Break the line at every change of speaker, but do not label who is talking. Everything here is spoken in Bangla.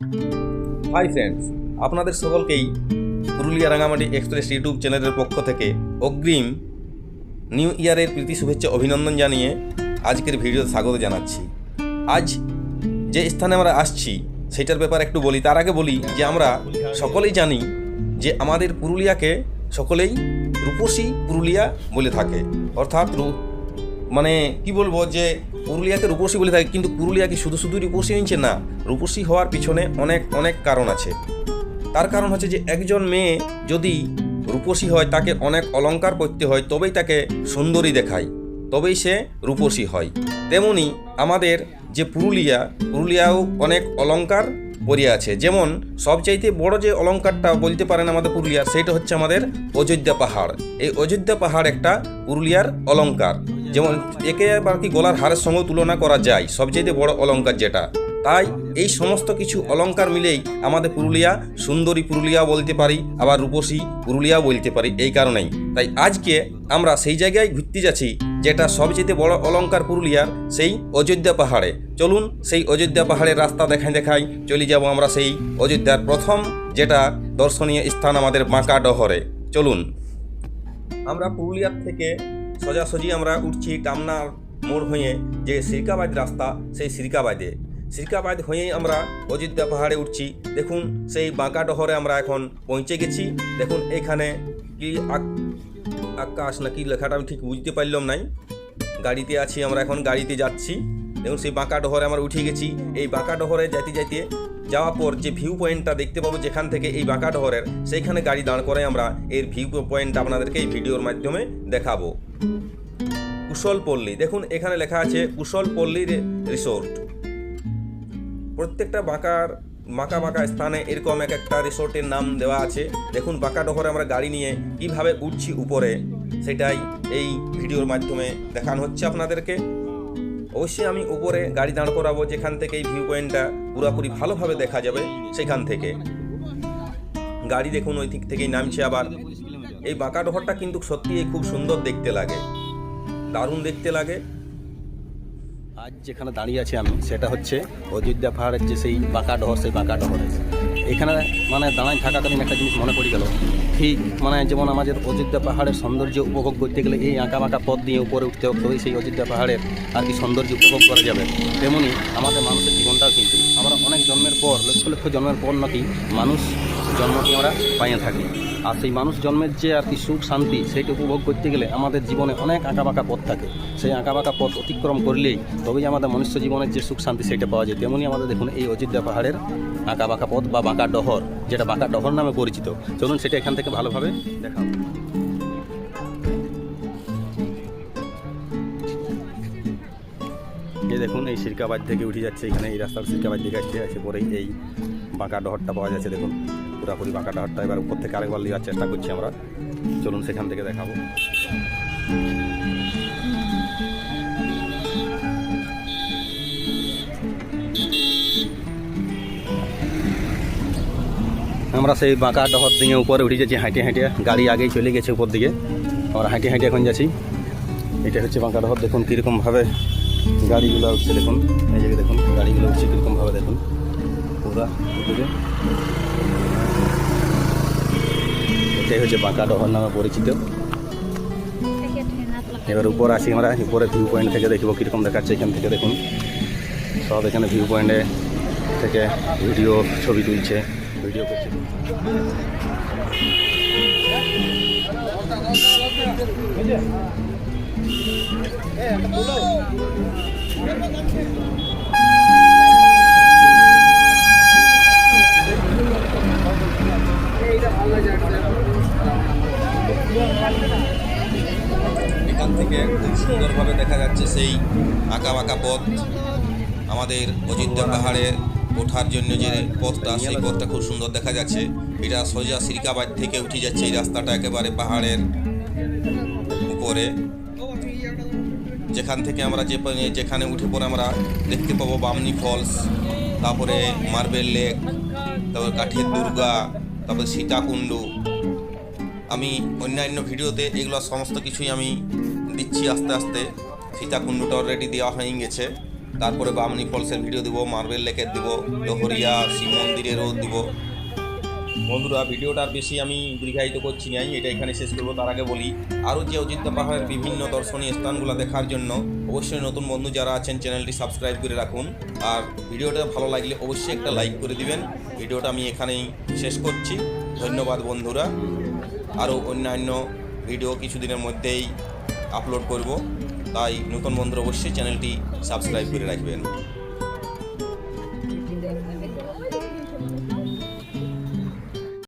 হাই ফ্রেন্ডস আপনাদের সকলকেই পুরুলিয়া রাঙামাটি এক্সপ্রেস ইউটিউব চ্যানেলের পক্ষ থেকে অগ্রিম নিউ ইয়ারের প্রীতি শুভেচ্ছা অভিনন্দন জানিয়ে আজকের ভিডিও স্বাগত জানাচ্ছি। আজ যে স্থানে আমরা আসছি, সেটার ব্যাপারে একটু বলি। তার আগে বলি যে আমরা সকলেই জানি যে আমাদের পুরুলিয়াকে সকলেই রূপসী পুরুলিয়া বলে থাকে। অর্থাৎ মানে কি বলব যে পুরুলিয়াকে রূপসী বলে থাকে, কিন্তু পুরুলিয়া কি শুধু শুধু রূপসী হয়েছে না, রূপসী হওয়ার পিছনে অনেক অনেক কারণ আছে। তার কারণ হচ্ছে যে, একজন মেয়ে যদি রূপসী হয়, তাকে অনেক অলংকার পরতে হয়, তবেই তাকে সুন্দরী দেখায়, তবেই সে রূপসী হয়। তেমনি আমাদের যে পুরুলিয়া, পুরুলিয়াও অনেক অলংকার পরিয়ে আছে। যেমন, সবচাইতে বড় যে অলঙ্কারটা বলতে পারেন আমাদের পুরুলিয়ার সেটা হচ্ছে আমাদের অযোধ্যা পাহাড়। এই অযোধ্যা পাহাড় একটা পুরুলিয়ার অলংকার যেমন একে আর কি গলার হারের সঙ্গে তুলনা করা যায়, সবচাইতে বড় অলঙ্কার যেটা। তাই এই সমস্ত কিছু অলঙ্কার মিলেই আমাদের পুরুলিয়া, সুন্দরী পুরুলিয়া বলতে পারি, আবার রূপসী পুরুলিয়া বলতে পারি এই কারণেই। তাই আজকে আমরা সেই জায়গায় ঘুরতে যাচ্ছি, যেটা সবচেয়ে বড় অলংকার পুরুলিয়ার সেই অযোধ্যা পাহাড়ে। চলুন সেই অযোধ্যা পাহাড়ের রাস্তা দেখাই দেখাই চলে যাব আমরা সেই অযোধ্যার প্রথম, যেটা দর্শনীয় স্থান আমাদের বাঁকা ডহরে। চলুন। আমরা পুরুলিয়ার থেকে সোজাসুজি আমরা উঠছি টামনার মোড় হয়ে যে সিরকাবাদ রাস্তা, সেই সিরকাবাদে। সিরকাবাদ হয়েই আমরা অযোধ্যা পাহাড়ে উঠছি। দেখুন, সেই বাঁকা ডহরে আমরা এখন পৌঁছে গেছি। দেখুন, এখানে কি আকাশ নাকি লেখাটা আমি ঠিক বুঝতে পারলাম নাই। গাড়িতে আছি, আমরা এখন গাড়িতে যাচ্ছি। দেখুন, সেই বাঁকা ডহরে আমরা উঠে গেছি। এই বাঁকা ডহরে যাইতে যাইতে যাওয়ার পর যে ভিউ পয়েন্টটা দেখতে পাবো যেখান থেকে এই বাঁকা ডহরের, সেইখানে গাড়ি দাঁড় করে আমরা এর ভিউ পয়েন্টটা আপনাদেরকে এই ভিডিওর মাধ্যমে দেখাবো। কুশল পল্লী দেখুন, এখানে লেখা আছে কুশল পল্লী রিসোর্ট প্রত্যেকটা বাঁকার বাঁকা বাঁকা স্থানে এরকম এক একটা রিসোর্টের নাম দেওয়া আছে। দেখুন, বাঁকা ডহরে আমরা গাড়ি নিয়ে কীভাবে উঠছি উপরে, সেটাই এই ভিডিওর মাধ্যমে দেখানো হচ্ছে আপনাদেরকে। অবশ্যই আমি উপরে গাড়ি দাঁড় করাবো, যেখান থেকে এই ভিউ পয়েন্টটা পুরোপুরি ভালোভাবে দেখা যাবে সেখান থেকে। গাড়ি দেখুন, ওই দিক থেকেই নামছে আবার। এই বাঁকা ডহরটা কিন্তু সত্যিই খুব সুন্দর দেখতে লাগে। দারুণ দেখতে লাগে।
আজ যেখানে দাঁড়িয়ে আছি আমি, সেটা হচ্ছে অযোধ্যা পাহাড়ের যে সেই বাঁকা ডহর সেই বাঁকা ডহর এখানে মানে দাঁড়ায় থাকাকালীন একটা জিনিস মনে পড়ে গেল। ঠিক মানে যেমন আমাদের অযোধ্যা পাহাড়ের সৌন্দর্য উপভোগ করতে গেলে এই আঁকা বাঁকা পথ দিয়ে উপরে উঠতে হবে সেই অযোধ্যা পাহাড়ের আর কি সৌন্দর্য উপভোগ করা যাবে। তেমনি আমাদের মানুষের জীবনটাও কিন্তু, আমরা অনেক জন্মের পর, লক্ষ লক্ষ জন্মের পর নাকি মানুষ জন্মটি আমরা পাইয়ে থাকি। আর সেই মানুষ জন্মের যে আর কি সুখ, শান্তি সেইটা উপভোগ করতে গেলে আমাদের জীবনে অনেক আঁকাবাঁকা পথ থাকে। সেই আঁকাবাঁকা পথ অতিক্রম করলেই তবেই আমাদের মনুষ্য জীবনের যে সুখ, শান্তি সেটা পাওয়া যায়। তেমনি আমাদের দেখুন এই অযোধ্যা পাহাড়ের আঁকাবাঁকা পথ বা বাঁকা ডহর, যেটা বাঁকা ডহর নামে পরিচিত। চলুন সেটা এখান থেকে ভালোভাবে দেখাবো এই দেখুন, এই সিরকাবাদ থেকে উঠে যাচ্ছে এখানে, এই রাস্তার সিরকাবাদ দিকে আসছে আছে পরেই এই বাঁকা ডহরটা পাওয়া যাচ্ছে, দেখুন। পুরাপুরি বাঁকা ডহরটা এবার উপর থেকে আরেকবার নেওয়ার চেষ্টা করছি আমরা। চলুন সেখান থেকে দেখাবো। আমরা সেই বাঁকা ডহর দিকে উপরে উঠে যাচ্ছি হাঁটে হাঁটে। গাড়ি আগেই চলে গেছে উপর দিকে। আমরা হাঁটে হাঁটে এখন যাচ্ছি। এটা হচ্ছে বাঁকা ডহর। দেখুন কীরকমভাবে গাড়িগুলো উঠছে, দেখুন। এই জায়গায় দেখুন, গাড়িগুলো উঠছে কীরকমভাবে, দেখুন। পুরা এটাই হচ্ছে বাঁকা ডহর নামে পরিচিত। এবার উপর আসি আমরা, উপরে ভিউ পয়েন্ট থেকে দেখব কীরকম দেখাচ্ছে এখান থেকে দেখুন। সব এখানে ভিউ পয়েন্টে থেকে ভিডিও ছবি তুলছে ভিডিও করছে।
এখান থেকে খুব সুন্দরভাবে দেখা যাচ্ছে সেই আঁকা বাঁকা পথ। আমাদের অযোধ্যা পাহাড়ে ওঠার জন্য যে পথটা, সেই পথটা খুব সুন্দর দেখা যাচ্ছে। এটা সোজা সিরকাবাদ থেকে উঠে যাচ্ছে, এই রাস্তাটা একেবারে পাহাড়ের উপরে। যেখান থেকে আমরা যে যেখানে উঠে পরে আমরা দেখতে পাবো বামনি ফলস। তারপরে মার্বেল লেক, তারপরে কাঠের দুর্গা, তারপরে সীতাকুণ্ড। আমি অন্যান্য ভিডিওতে এগুলো সমস্ত কিছুই আমি দিচ্ছি আস্তে আস্তে। সীতাকুণ্ডটা অলরেডি দেওয়া হয়ে গেছে। তারপরে বামনি ফলসের ভিডিও দেবো, মার্বেল লেকের দেবো দহরিয়া শিব মন্দিরেরও দিব। বন্ধুরা, ভিডিওটা বেশি আমি দীর্ঘায়িত করছি নাই এটা এখানে শেষ করব। তার আগে বলি, আরও যে অযোধ্যা পাহাড়ের বিভিন্ন দর্শনীয় স্থানগুলো দেখার জন্য অবশ্যই নতুন বন্ধু যারা আছেন, চ্যানেলটি সাবস্ক্রাইব করে রাখুন। আর ভিডিওটা ভালো লাগলে অবশ্যই একটা লাইক করে দিবেন। ভিডিওটা আমি এখানেই শেষ করছি। ধন্যবাদ বন্ধুরা। আরও অন্যান্য ভিডিও কিছুদিনের মধ্যেই আপলোড করব। তাই নতুন বন্ধুরা অবশ্যই চ্যানেলটি সাবস্ক্রাইব করে রাখবেন।